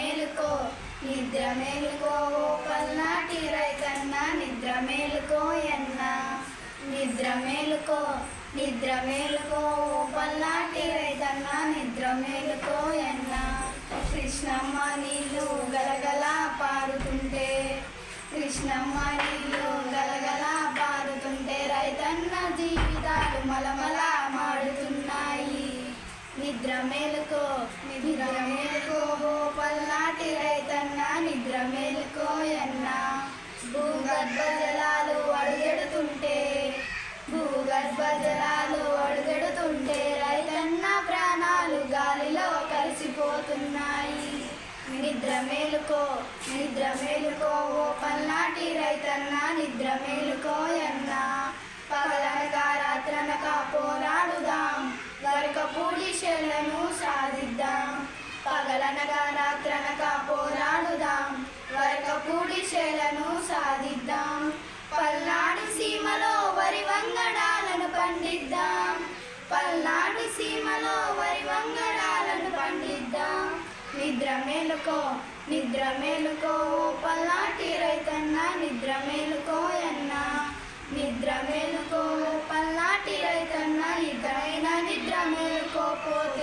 మేలుకో నిద్ర ఓ పల్నాటి రైతన్నా నిద్ర మేలుకో ఎన్న నిద్ర మేలుకో నిద్ర మేలుకో ఓ పల్నాటి రైతన్నా నిద్ర మేలుకో ఎన్న కృష్ణమ్మ నీళ్ళు గలగల పారుతుంటే కృష్ణమ్మ నీళ్ళు గలగల పారుతుంటే రైతన్న జీవితాలు మలమల మాడుతున్నాయి నిద్ర మేలుకో నిద్ర మేలు నాటి రైతన్న నిద్ర మేలుకోయన్నా. భూగర్భ జలాలు అడుగెడుతుంటే భూగర్భ జలాలు అడుగెడుతుంటే రైతన్న ప్రాణాలు గాలిలో కలిసిపోతున్నాయి. నిద్ర మేలుకో నిద్ర మేలుకో ఓ పల్నాటి రైతన్న నిద్ర మేలు పగలనక పోరాడుదాం వరకపూడి చేలను సాధిద్దాం పల్నాడు సీమలో వరి వంగడాలను పండిద్దాం పల్నాడు సీమలో వరి వంగడాలను పండిద్దాం నిద్ర మేలుకో నిద్ర మేలుకో పల్నాటి రైతన్న నిద్ర మేలుకో అన్న। నిద్ర మేలుకో పల్నాటి రైతన్న ఇకనైన నిద్ర మేలుకోపోతే